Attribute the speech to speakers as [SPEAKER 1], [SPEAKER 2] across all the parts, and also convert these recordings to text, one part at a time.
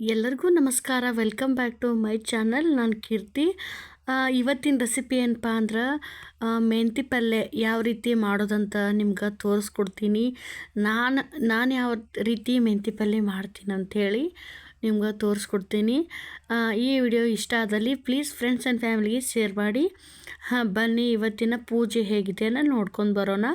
[SPEAKER 1] ಎಲ್ಲರಿಗೂ ನಮಸ್ಕಾರ. Welcome back to my channel. ನಾನು ಕೀರ್ತಿ. ಇವತ್ತಿನ ರೆಸಿಪಿ ಏನಪ್ಪ ಅಂದ್ರೆ ಮೆಂತಿ ಪಲ್ಯ ಯಾವ ರೀತಿ ಮಾಡೋದಂತ ನಿಮ್ಗೆ ತೋರಿಸ್ಕೊಡ್ತೀನಿ. ನಾನು ನಾನು ಯಾವ ರೀತಿ ಮೆಂತಿ ಪಲ್ಯ ಮಾಡ್ತೀನಿ ಅಂಥೇಳಿ ನಿಮ್ಗೆ ತೋರಿಸ್ಕೊಡ್ತೀನಿ. ಈ ವಿಡಿಯೋ ಇಷ್ಟ ಆದಲ್ಲಿ ಪ್ಲೀಸ್ ಫ್ರೆಂಡ್ಸ್ ಆ್ಯಂಡ್ ಫ್ಯಾಮಿಲಿಗೆ ಶೇರ್ ಮಾಡಿ. ಹಾಂ, ಬನ್ನಿ, ಇವತ್ತಿನ ಪೂಜೆ ಹೇಗಿದೆ ಅನ್ನೋ ನೋಡ್ಕೊಂಡು ಬರೋಣ.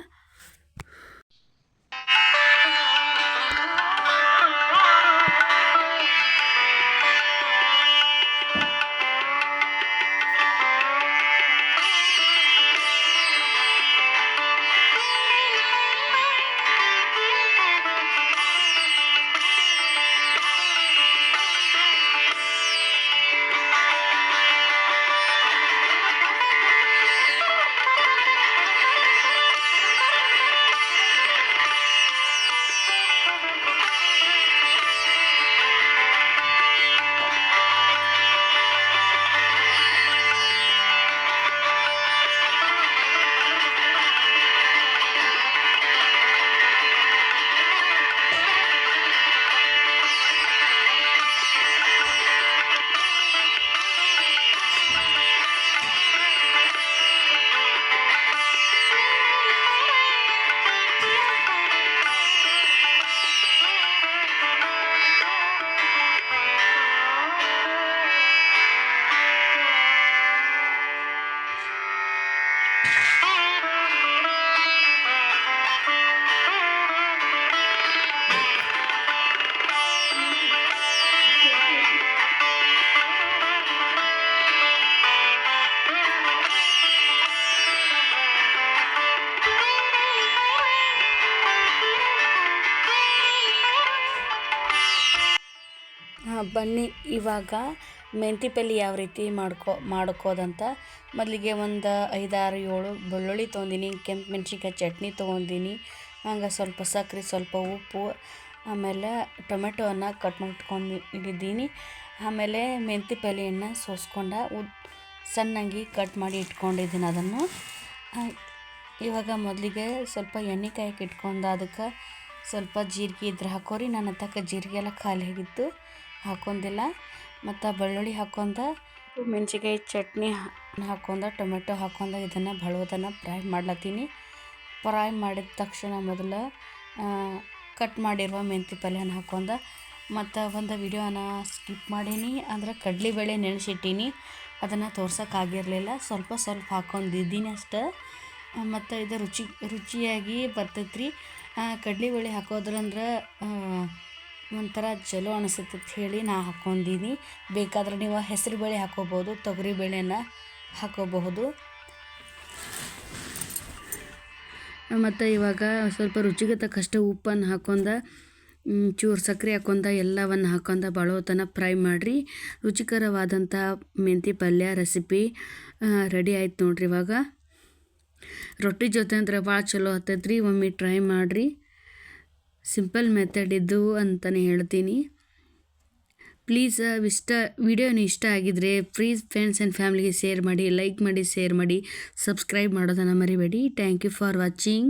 [SPEAKER 1] ಬನ್ನಿ, ಇವಾಗ ಮೆಂತಿ ಪಲ್ಯ ಯಾವ ರೀತಿ ಮಾಡ್ಕೊ, ಮಾಡ್ಕೋದಂತ ಮೊದಲಿಗೆ ಒಂದು ಐದಾರು ಏಳು ಬೆಳ್ಳುಳ್ಳಿ ತೊಗೊಂಡಿನಿ ಕೆಂಪು ಮೆಣ್ಸಿನ್ಕಾಯಿ ಚಟ್ನಿ ತೊಗೊಂಡಿನಿ ಹಂಗೆ ಸ್ವಲ್ಪ ಸಕ್ಕರೆ ಸ್ವಲ್ಪ ಉಪ್ಪು, ಆಮೇಲೆ ಟೊಮೆಟೊವನ್ನು ಕಟ್ ಮಾಡ್ಕೊಂಡು ಇಟ್ಟಿದ್ದೀನಿ ಆಮೇಲೆ ಮೆಂತಿ ಪಲ್ಲಿಯನ್ನು ಸೋಸ್ಕೊಂಡ ಉ ಸಣ್ಣಂಗಿ ಕಟ್ ಮಾಡಿ ಇಟ್ಕೊಂಡಿದ್ದೀನಿ ಅದನ್ನು. ಇವಾಗ ಮೊದಲಿಗೆ ಸ್ವಲ್ಪ ಎಣ್ಣೆ ಕಾಯಕ್ಕೆ ಇಟ್ಕೊಂಡು ಅದಕ್ಕೆ ಸ್ವಲ್ಪ ಜೀರಿಗೆ ಇದ್ರೆ ಹಾಕೋರಿ, ನನ್ನ ತಕ್ಕ ಜೀರಿಗೆ ಎಲ್ಲ ಖಾಲಿ ಆಗಿತ್ತು. ಹಾಕೊಂದಿಲ್ಲ ಮತ್ತು ಬೆಳ್ಳುಳ್ಳಿ ಹಾಕೊಂಡ ಮೆಣಸಿಕಾಯಿ ಚಟ್ನಿ ಹಾಕೊಂಡ, ಟೊಮೆಟೊ ಹಾಕೊಂದ ಇದನ್ನು ಬಳುವುದನ್ನು ಫ್ರೈ ಮಾಡ್ಲತ್ತೀನಿ. ಫ್ರೈ ಮಾಡಿದ ತಕ್ಷಣ ಮೊದಲು ಕಟ್ ಮಾಡಿರುವ ಮೆಂತಿ ಪಲ್ಯನ ಹಾಕೊಂಡ, ಮತ್ತು ಒಂದು ವಿಡಿಯೋನ ಸ್ಕಿಪ್ ಮಾಡೀನಿ, ಅಂದ್ರೆ ಕಡಲೆಬೇಳೆ ನೆನೆಸಿಟ್ಟೀನಿ. ಅದನ್ನು ತೋರ್ಸೋಕ್ಕಾಗಿರಲಿಲ್ಲ ಸ್ವಲ್ಪ ಸ್ವಲ್ಪ ಹಾಕೊಂಡಿದ್ದೀನಿ ಅಷ್ಟು. ಮತ್ತು ಇದು ರುಚಿ, ರುಚಿಯಾಗಿ ಬರ್ತೈತ್ರಿ. ಬೇಳೆ ಹಾಕೋದ್ರಂದ್ರೆ ಒಂಥರ ಚಲೋ ಅನಿಸುತ್ತೆ ಹೇಳಿ ನಾ ಹಾಕೊಂಡಿನಿ ಬೇಕಾದ್ರೆ ನೀವು ಹೆಸರು ಬೇಳೆ ಹಾಕೋಬೋದು, ತೊಗರಿ ಬೇಳೆನ ಹಾಕೋಬಹುದು. ಮತ್ತು ಇವಾಗ ಸ್ವಲ್ಪ ರುಚಿಗೆ ತಕ್ಕಷ್ಟು ಉಪ್ಪನ್ನು ಹಾಕೊಂಡ ಚೂರು ಸಕ್ಕರೆ ಹಾಕೊಂಡ, ಎಲ್ಲವನ್ನು ಹಾಕೊಂಡ ಬಳೋತನ ಫ್ರೈ ಮಾಡಿರಿ. ರುಚಿಕರವಾದಂಥ ಮೆಂತಿ ಪಲ್ಯ ರೆಸಿಪಿ ರೆಡಿ ಆಯ್ತು ನೋಡ್ರಿ ಇವಾಗ. ರೊಟ್ಟಿ ಜೊತೆ ಅಂದ್ರೆ ಭಾಳ ಚಲೋ ಹತ್ತೈತ್ರಿ, ಒಮ್ಮೆ ಟ್ರೈ ಮಾಡಿರಿ. ಸಿಂಪಲ್ ಮೆಥಡ್ ಇದು ಅಂತಲೇ ಹೇಳ್ತೀನಿ. ಪ್ಲೀಸ್ ಇಷ್ಟ ವಿಡಿಯೋನ ಇಷ್ಟ ಆಗಿದ್ರೆ ಪ್ಲೀಸ್ ಫ್ರೆಂಡ್ಸ್ ಆ್ಯಂಡ್ ಫ್ಯಾಮಿಲಿಗೆ ಶೇರ್ ಮಾಡಿ, ಲೈಕ್ ಮಾಡಿ, ಶೇರ್ ಮಾಡಿ, ಸಬ್ಸ್ಕ್ರೈಬ್ ಮಾಡೋದನ್ನು ಮರಿಬೇಡಿ. Thank you for watching.